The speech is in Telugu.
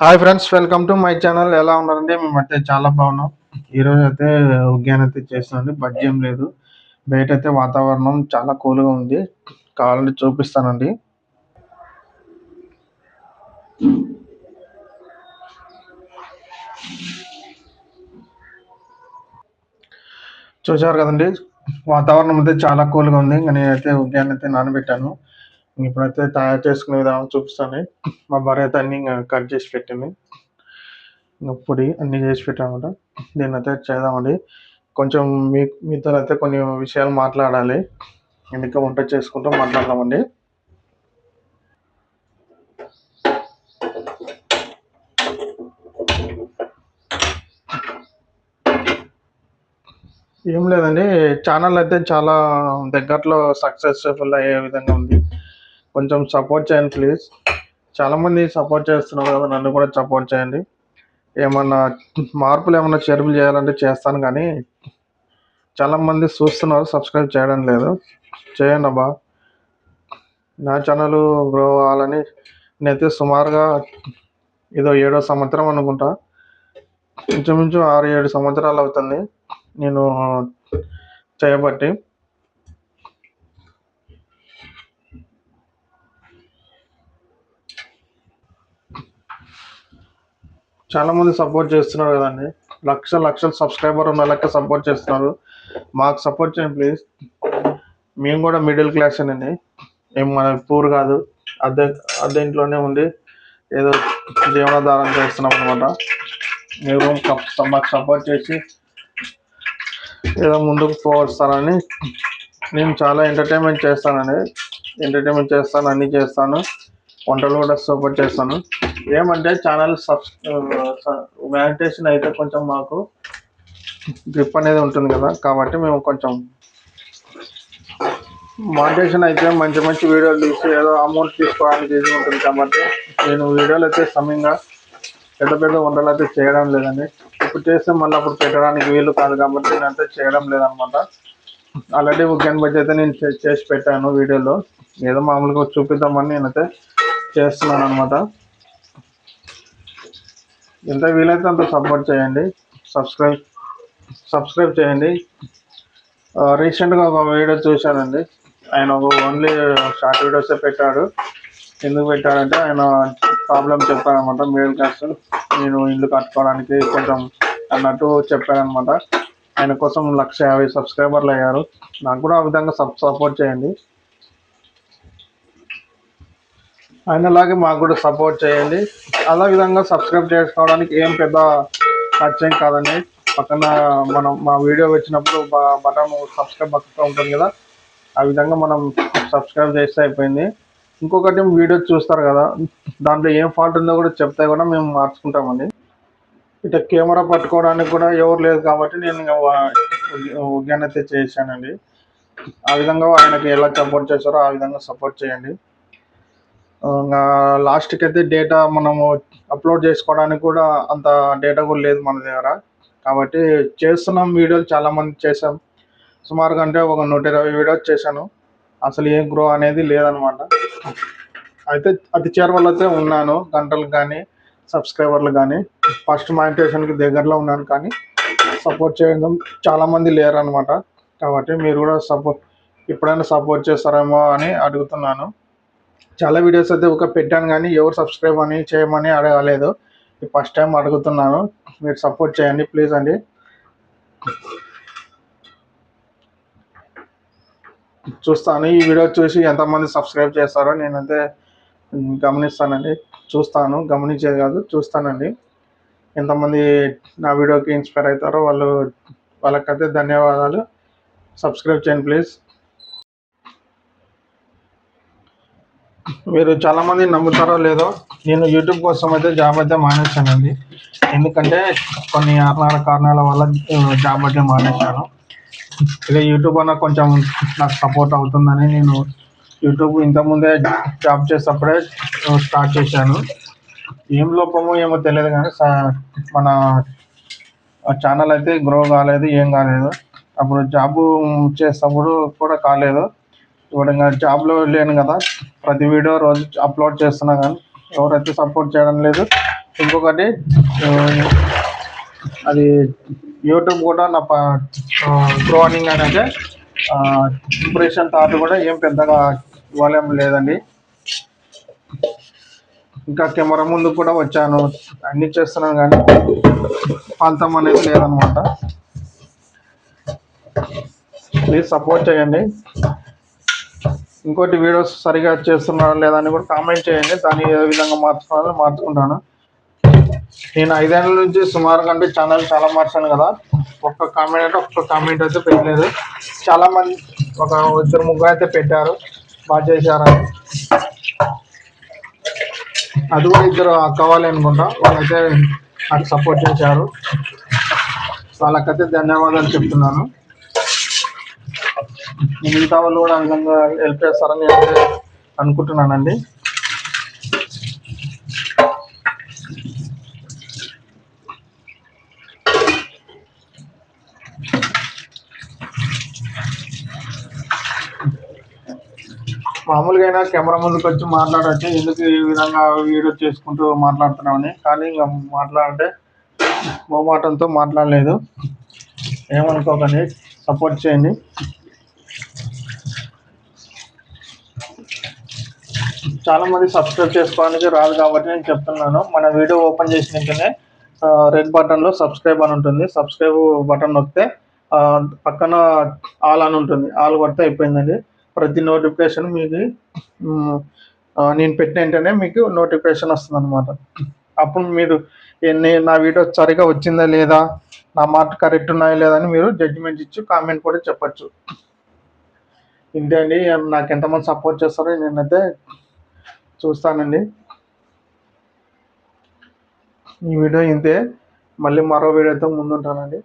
Hi friends welcome to my channel. ఎలా ఉన్నారండి? మేమైతే చాలా బాగున్నాం. ఈరోజు అయితే ఉగ్యాన్ అయితే చేస్తున్నాండి బజ్జీ లేదు. బయట అయితే వాతావరణం చాలా కూల్గా ఉంది. కావాలంటే చూపిస్తానండి. చూశారు కదండి? వాతావరణం అయితే చాలా కూల్గా ఉంది. ఇంకా నేనైతే ఉగ్యాన్ అయితే నానబెట్టాను. ఇప్పుడైతే తయారు చేసుకునే విధానం చూపిస్తాను. మా భార్య అయితే అన్ని ఇంకా కట్ చేసి పెట్టింది. ఇంకా పొడి అన్ని చేసి పెట్టామన్నమాట. దీన్ని అయితే చేద్దామండి. కొంచెం మీ మీతో అయితే కొన్ని విషయాలు మాట్లాడాలి. ఎందుకు వంట చేసుకుంటూ మాట్లాడదామండి. ఏం లేదండి. ఛానల్ అయితే చాలా దగ్గరలో సక్సెస్ఫుల్ అయ్యే విధంగా ఉంది. కొంచెం సపోర్ట్ చేయండి ప్లీజ్ చాలామంది సపోర్ట్ చేస్తున్నారు కదా నన్ను కూడా సపోర్ట్ చేయండి. ఏమన్నా మార్పులు ఏమన్నా చేర్పులు చేయాలంటే చేస్తాను కానీ చాలామంది చూస్తున్నారు సబ్స్క్రైబ్ చేయడం లేదు. చేయండి అబ్బా. నా ఛానల్ గ్రో అవ్వాలని నేనైతే సుమారుగా ఏదో ఏడో సంవత్సరం అనుకుంటా. ఇంచుమించు ఆరు ఏడు సంవత్సరాలు అవుతుంది నేను చేయబట్టి. చాలా మంది సపోర్ట్ చేస్తున్నారు కదండి. లక్ష లక్షల సబ్స్క్రైబర్ ఉన్న లెక్క సపోర్ట్ చేస్తున్నారు. మాకు సపోర్ట్ చేయండి ప్లీజ్ మేము కూడా మిడిల్ క్లాస్ అండి. ఏం మన పూర్ కాదు. అద్దె అద్దె ఇంట్లోనే ఉండి ఏదో జీవనాధారం చేస్తున్నాం అనమాట మీరు మాకు సపోర్ట్ చేసి ఏదో ముందుకు పోవస్తానని నేను చాలా ఎంటర్టైన్మెంట్ చేస్తానండి. ఎంటర్టైన్మెంట్ చేస్తాను అన్నీ చేస్తాను. వంటలు కూడా సపోర్ట్ చేస్తాను. ఏమంటే ఛానల్ సబ్ మ్యానిటేషన్ అయితే కొంచెం మాకు గ్రిప్ అనేది ఉంటుంది కదా కాబట్టి మేము కొంచెం మానిటేషన్ అయితే మంచి మంచి వీడియోలు తీసి ఏదో అమౌంట్ తీసుకోవడానికి ఈజీ ఉంటుంది కాబట్టి నేను వీడియోలు అయితే సమయంగా పెద్ద పెద్ద వంటలు అయితే చేయడం లేదండి. ఇప్పుడు చేస్తే మళ్ళీ అప్పుడు పెట్టడానికి వీలు కాదు కాబట్టి నేనైతే చేయడం లేదనమాట. ఆల్రెడీ ఉగ్యాన్ బజ్జీ అయితే నేను చేసి పెట్టాను వీడియోలో. ఏదో మామూలుగా చూపిద్దామని నేనైతే చేస్తున్నాను అనమాట ఎంత వీలైతే అంత సపోర్ట్ చేయండి. సబ్స్క్రైబ్ సబ్స్క్రైబ్ చేయండి. రీసెంట్గా ఒక వీడియో చూశానండి. ఆయన ఒక ఓన్లీ షార్ట్ వీడియోసే పెట్టాడు. ఎందుకు పెట్టాడంటే ఆయన ప్రాబ్లం చెప్పాడనమాట మిడిల్ క్లాస్ నేను ఇల్లు కట్టుకోవడానికి కొంచెం అన్నట్టు చెప్పాడనమాట ఆయన కోసం లక్ష యాభై సబ్స్క్రైబర్లు అయ్యారు. నాకు కూడా ఆ విధంగా సబ్ సపోర్ట్ చేయండి. ఆయనలాగే మాకు కూడా సపోర్ట్ చేయండి. అలా విధంగా సబ్స్క్రైబ్ చేసుకోవడానికి ఏం పెద్ద ఖర్చేం కాదండి. పక్కన మనం మా వీడియో వచ్చినప్పుడు బటన్ సబ్స్క్రైబ్ బటన్ ఉంటుంది కదా. ఆ విధంగా మనం సబ్స్క్రైబ్ చేస్తే అయిపోయింది. ఇంకొకటి వీడియో చూస్తారు కదా. దాంట్లో ఏం ఫాల్ట్ ఉందో కూడా చెప్తే కూడా మేము మార్చుకుంటామండి. ఇట్లా కెమెరా పట్టుకోవడానికి కూడా ఎవరు లేదు కాబట్టి నేను ఉద్యానైతే చేశానండి ఆ విధంగా ఆయనకి ఎలా సపోర్ట్ చేస్తారో ఆ విధంగా సపోర్ట్ చేయండి. లాస్ట్కి అయితే డేటా మనము అప్లోడ్ చేసుకోవడానికి కూడా అంత డేటా కూడా లేదు మన దగ్గర. కాబట్టి చేస్తున్నాం వీడియోలు చాలామంది చేసాం సుమారుగా అంటే ఒక నూట ఇరవై వీడియోస్ చేశాను. అసలు ఏం గ్రో అనేది లేదనమాట. అయితే అతి చేరవలైతే ఉన్నాను. గంటలు కానీ సబ్స్క్రైబర్లు కానీ ఫస్ట్ మానిటేషన్కి దగ్గరలో ఉన్నాను కానీ సపోర్ట్ చేయడం చాలామంది లేరనమాట. కాబట్టి మీరు కూడా సపోర్ట్ ఎప్పుడైనా సపోర్ట్ చేస్తారేమో అని అడుగుతున్నాను. చాలా వీడియోస్ అయితే ఒక పెట్టాను కానీ ఎవరు సబ్స్క్రైబ్ అని చేయమని అడగలేదు. ఫస్ట్ టైం అడుగుతున్నాను. మీరు సపోర్ట్ చేయండి ప్లీజ్ అండి. చూస్తాను. ఈ వీడియో చూసి ఎంతమంది సబ్స్క్రైబ్ చేస్తారో నేనైతే గమనిస్తానండి. చూస్తాను. గమనించేది కాదు చూస్తానండి. ఎంతమంది నా వీడియోకి ఇన్స్పైర్ అవుతారో వాళ్ళు వాళ్ళకైతే ధన్యవాదాలు. సబ్స్క్రైబ్ చేయండి ప్లీజ్ మీరు చాలా మంది నమ్ముతారో లేదో నేను యూట్యూబ్ కోసం అయితే జాబ్ అయితే మానేశానండి. ఎందుకంటే కొన్ని కారణాల కారణాల వల్ల జాబ్ అయితే మానేశాను. ఇక యూట్యూబ్ అన్న కొంచెం నాకు సపోర్ట్ అవుతుందని నేను యూట్యూబ్ ఇంతకుముందే జాబ్ చేసేటప్పుడే స్టార్ట్ చేశాను. ఏం లోపమో ఏమో తెలియదు కానీ సా- మన ఛానల్ అయితే గ్రో కాలేదు ఏం కాలేదు. అప్పుడు జాబ్ చేసేటప్పుడు కూడా కాలేదు. ఇప్పుడు ఇంకా జాబ్లో లేను కదా. ప్రతి వీడియో రోజు అప్లోడ్ చేస్తున్నా కానీ ఎవరైతే సపోర్ట్ చేయడం లేదు. ఇంకొకటి అది యూట్యూబ్ కూడా నా గ్రోనింగ్ అనేది ఇంప్రెషన్ థాట్ కూడా ఏం పెద్దగా ఇవ్వలేం లేదండి. ఇంకా కెమెరా ముందు కూడా వచ్చాను. అన్ని చేస్తున్నాను కానీ ఫలితం అనేది లేదనమాట. ప్లీజ్ సపోర్ట్ చేయండి. ఇంకోటి వీడియోస్ సరిగా చేస్తున్నారా లేదా అని కూడా కామెంట్ చేయండి. దాన్ని ఏ విధంగా మార్చుకోవాలో మార్చుకుంటాను. నేను ఐదేళ్ళ నుంచి సుమారుగా అంటే ఛానల్ చాలా మార్చాను కదా. ఒక్క కామెంట్ అంటే ఒక్క కామెంట్ అయితే పెట్టలేదు. చాలా మంది ఒక ఇద్దరు ముగ్గురు అయితే పెట్టారు. బాగా చేశారని అది కూడా ఇద్దరు కావాలి అనుకుంటా. వాళ్ళైతే నాకు సపోర్ట్ చేశారు. వాళ్ళకైతే ధన్యవాదాలు చెప్తున్నాను. మిగతా వాళ్ళు కూడా ఆ విధంగా హెల్ప్ చేస్తారని అనుకుంటున్నానండి. మామూలుగా అయినా కెమెరా ముందుకు వచ్చి మాట్లాడచ్చు. ఎందుకు ఈ విధంగా వీడియో చేసుకుంటూ మాట్లాడుతున్నామని. కానీ ఇంకా మాట్లాడంటే మోమాటంతో మాట్లాడలేదు. ఏమనుకోకండి. సపోర్ట్ చేయండి. చాలా మంది సబ్స్క్రైబ్ చేసుకోవడానికి రాదు కాబట్టి నేను చెప్తున్నాను. మన వీడియో ఓపెన్ చేసిన వెంటనే రెడ్ బటన్లో సబ్స్క్రైబ్ అని ఉంటుంది. సబ్స్క్రైబ్ బటన్ నొక్కితే పక్కన ఆల్ అని ఉంటుంది. ఆల్ కొడితే అయిపోయిందండి. ప్రతి నోటిఫికేషన్ మీకు నేను పెట్టిన వెంటనే మీకు నోటిఫికేషన్ వస్తుంది అనమాట అప్పుడు మీరు ఎన్ని నా వీడియో సరిగా వచ్చిందా లేదా నా మాట కరెక్ట్ ఉన్నాయా లేదా అని మీరు జడ్జిమెంట్ ఇచ్చి కామెంట్ కూడా చెప్పచ్చు. ఇంతే అండి. నాకు ఎంతమంది సపోర్ట్ చేస్తారో నేనైతే చూస్తానండి. ఈ వీడియో ఇంతే. మళ్ళీ మరో వీడియోతో ముందుంటానండి.